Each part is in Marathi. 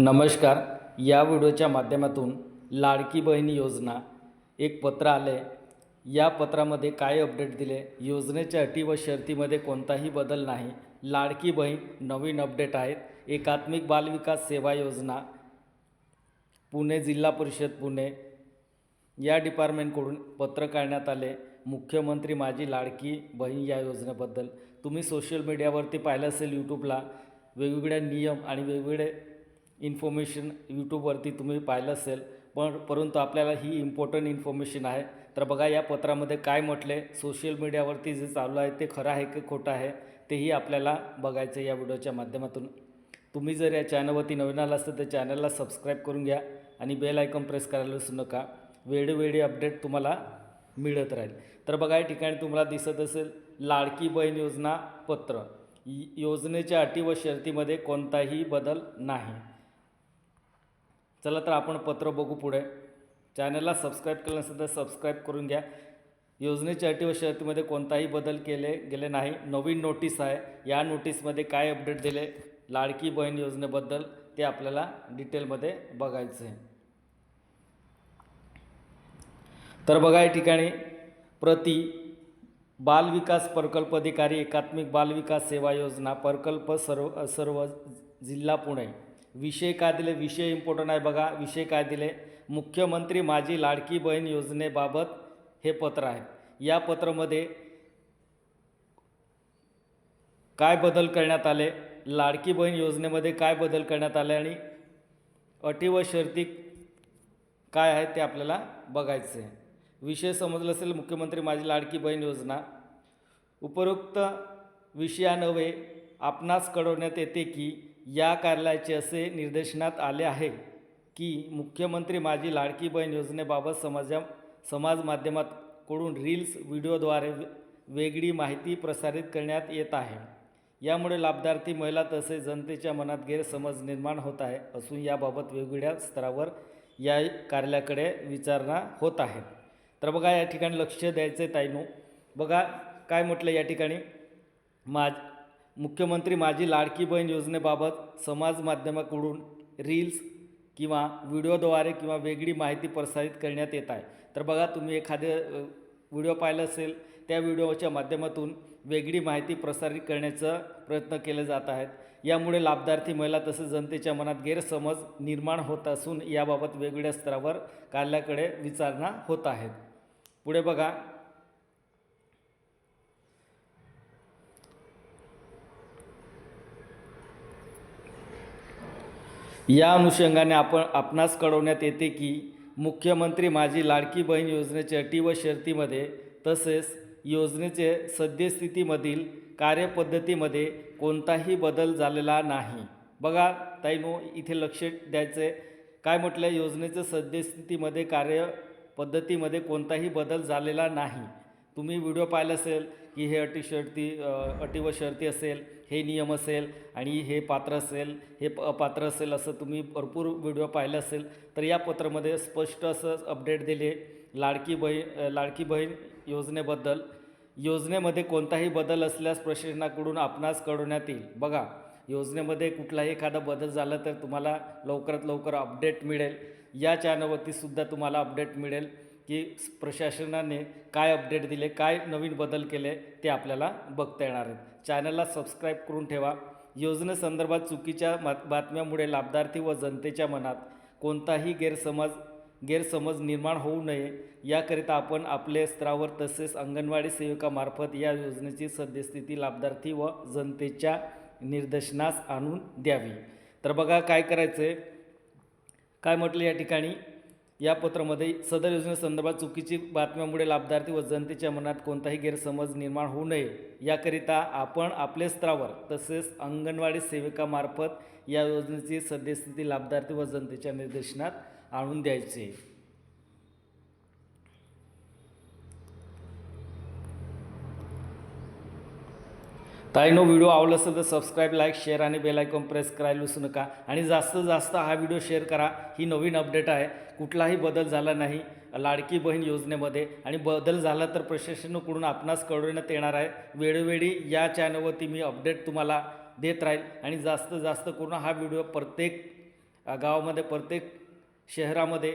नमस्कार. या व्हिडिओच्या माध्यमातून लाडकी बहीण योजना एक पत्र आले या पत्रामध्ये काय अपडेट दिले? योजनेच्या अटी व शर्तीमध्ये कोणताही बदल नाही. लाडकी बहीण नवीन अपडेट आहेत. एकात्मिक बालविकास सेवा योजना पुणे जिल्हा परिषद पुणे या डिपार्टमेंटकडून पत्र काढण्यात आले. मुख्यमंत्री माझी लाडकी बहीण या योजनेबद्दल. तुम्ही सोशल मीडियावरती पाहिलं असेल यूट्यूबला वेगवेगळे नियम आणि वेगवेगळे इन्फॉर्मेशन यूट्यूबवरती तुम्ही पाहिलं असेल पण परंतु आपल्याला ही इम्पॉर्टंट इन्फॉर्मेशन आहे. तर बघा या पत्रामध्ये काय म्हटले सोशल मीडियावरती जे चालू आहे ते खरं आहे की खोटं आहे तेही आपल्याला बघायचं या व्हिडिओच्या माध्यमातून. तुम्ही जर या चॅनलवरती नवीन आला असेल तर चॅनलला सबस्क्राईब करून घ्या आणि बेल आयकॉन प्रेस करायला विसरू नका. वेळोवेळी अपडेट तुम्हाला मिळत राहील. तर बघा या ठिकाणी तुम्हाला दिसत असेल लाडकी बहीण योजना पत्र. योजनेच्या अटी व शर्तीमध्ये कोणताही बदल नाही. चला तर आपण पत्र बघू पुढे. चॅनलला सबस्क्राईब केलं नसेल तर सबस्क्राईब करून घ्या. योजनेच्या अटी व शर्तीमध्ये कोणताही बदल केले गेले नाही. नवीन नोटीस आहे. या नोटीसमध्ये काय अपडेट दिले लाडकी बहीण योजनेबद्दल ते आपल्याला डिटेलमध्ये बघायचं आहे. तर बघा या ठिकाणी प्रति बाल विकास प्रकल्प अधिकारी एकात्मिक बालविकास सेवा योजना प्रकल्प सर्व सर्व जिल्हा पुणे. विषय काय दिले? विषय इम्पॉर्टंट आहे बघा. विषय काय दिले? मुख्यमंत्री माझी लाडकी बहीण योजनेबाबत हे पत्र आहे. या पत्रामध्ये काय बदल करण्यात आले? लाडकी बहीण योजनेमध्ये काय बदल करण्यात आले आणि अटी व शर्ती काय आहे ते आपल्याला बघायचं आहे. विषय समजला असेल मुख्यमंत्री माझी लाडकी बहीण योजना. उपरोक्त विषयानवे आपणास कळवण्यात येते की या कार्यालयाचे असे निर्देशनात आले आहे की मुख्यमंत्री माझी लाडकी बहीण योजनेबाबत समाजा समाज माध्यमातकडून रील्स व्हिडिओद्वारे वेगळी माहिती प्रसारित करण्यात येत आहे. यामुळे लाभार्थी महिला तसेच जनतेच्या मनात गैरसमज निर्माण होत आहे असून याबाबत वेगवेगळ्या स्तरावर या कार्यालयाकडे विचारणा होत आहे. तर बघा या ठिकाणी लक्ष द्यायचं आहे ताईनो. बघा काय म्हटलं या ठिकाणी? मा मुख्यमंत्री माझी लाडकी बहीण योजनेबाबत समाज माध्यमाकडून रील्स किंवा व्हिडिओद्वारे किंवा वेगळी माहिती प्रसारित करण्यात येत आहे. तर बघा तुम्ही एखादे व्हिडिओ पाहिलं असेल त्या व्हिडिओच्या माध्यमातून वेगळी माहिती प्रसारित करण्याचा प्रयत्न केले जात आहेत. यामुळे लाभार्थी महिला तसेच जनतेच्या मनात गैरसमज निर्माण होत असून याबाबत वेगवेगळ्या स्तरावर कार्यालयाकडे विचारणा होत आहेत. पुढे बघा या अनुषंगाने आपण आपणास कळवण्यात येते की मुख्यमंत्री माझी लाडकी बहीण योजनेच्या अटी व शर्तीमध्ये तसेच योजनेचे सद्यस्थितीमधील कार्यपद्धतीमध्ये कोणताही बदल झालेला नाही. बघा ताईनो इथे लक्ष द्यायचे. काय म्हटलं योजनेचं सद्यस्थितीमध्ये कार्यपद्धतीमध्ये कोणताही बदल झालेला नाही. तुम्ही व्हिडिओ पाहिला असेल की हे अटी शर्ती अटी व शर्ती असेल हे नियम असेल आणि हे पात्र असेल हे प- अपात्र असेल असं तुम्ही भरपूर व्हिडिओ पाहिलं असेल तर या पत्रामध्ये स्पष्ट असं अपडेट दिले लाडकी बहीण लाडकी बहीण योजनेबद्दल. योजनेमध्ये कोणताही बदल असल्यास प्रशासनाकडून आपणास कळवण्यात येईल. बघा योजनेमध्ये कुठलाही एखादा बदल झाला तर तुम्हाला लवकरात लवकर अपडेट मिळेल. या चॅनलवरती सुद्धा तुम्हाला अपडेट मिळेल. की प्रशासनाने काय अपडेट दिले काय नवीन बदल केले ते आपल्याला बघता येणार आहेत. चॅनलला सबस्क्राईब करून ठेवा. योजनेसंदर्भात चुकीच्या बातम्यामुळे लाभार्थी व जनतेच्या मनात कोणताही गैरसमज गैरसमज निर्माण होऊ नये. याकरिता आपण आपले स्तरावर तसेच अंगणवाडी सेविकामार्फत या योजनेची सद्यस्थिती लाभार्थी व जनतेच्या निर्देशनास आणून द्यावी. तर बघा काय करायचं आहे काय म्हटलं या ठिकाणी? या पत्रामध्ये सदर योजनेसंदर्भात चुकीची बातम्यामुळे लाभार्थी व जनतेच्या मनात कोणताही गैरसमज निर्माण होऊ नये. याकरिता आपण आपल्या स्तरावर तसेच अंगणवाडी सेविकामार्फत या योजनेची सद्यस्थिती लाभार्थी व जनतेच्या निर्देशनात आणून द्यायचे. ताईनो व्हिडिओ आवडला असेल तर सबस्क्राईब लाईक शेअर आणि बेल आयकॉन प्रेस करायला विसरू नका. आणि जास्तीत जास्त हा व्हिडिओ शेअर करा. ही नवीन अपडेट आहे. कुठलाही बदल झाला नाही. लाडकी बहीण योजनेमध्ये. आणि बदल झाला तर प्रशासनाकडून आपणास कळविण्यात येणार आहे. वेळोवेळी या चॅनलवरती मी अपडेट तुम्हाला देत राहील. आणि जास्तीत जास्त करून हा व्हिडिओ प्रत्येक गावामध्ये प्रत्येक शहरामध्ये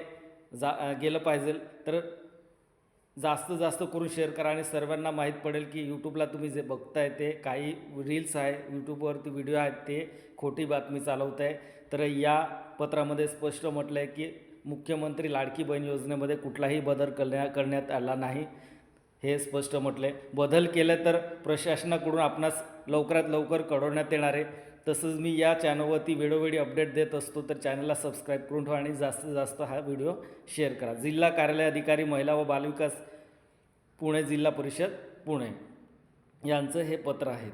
जा गेलं पाहिजे. तर जास्त जास्त करून शेअर करा आणि सर्वांना माहीत पडेल की यूट्यूबला तुम्ही जे बघताय ते काही रील्स आहे यूट्यूबवरती व्हिडिओ आहेत ते खोटी बातमी चालवत आहे तर या पत्रामध्ये स्पष्ट म्हटलं आहे की मुख्यमंत्री लाडकी बहीण योजनेमध्ये कुठलाही बदल करण्या करण्यात आला नाही. हे स्पष्ट म्हटलं आहे बदल केले तर प्रशासनाकडून आपणास लवकरात लवकर कळवण्यात येणार आहे. तसंच मी या चॅनलवरती वेळोवेळी अपडेट देत असतो तर चॅनलला सबस्क्राईब करून ठेवा आणि जास्तीत जास्त हा व्हिडिओ शेअर करा. जिल्हा कार्यालय अधिकारी महिला व बालविकास पुणे जिल्हा परिषद पुणे. यांचं हे पत्र आहे.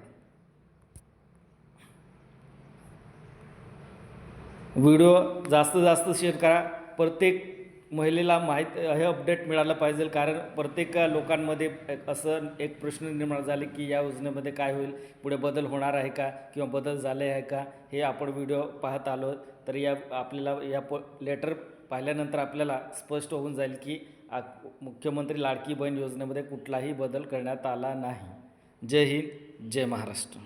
व्हिडिओ जास्त जास्त शेअर करा. प्रत्येक महिलेला माहीत हे अपडेट मिळालं पाहिजे. कारण प्रत्येक लोकांमध्ये असं एक प्रश्न निर्माण झाले की या योजनेमध्ये काय होईल? पुढे बदल होणार आहे का? किंवा बदल झाले आहे का? हे आपण व्हिडिओ पाहत आलो. तर या आपल्याला या प लेटर पाहिल्यानंतर आपल्याला स्पष्ट होऊन जाईल की मुख्यमंत्री लाडकी बहीण योजनेमध्ये कुठलाही बदल करण्यात आला नाही. जय हिंद जय महाराष्ट्र.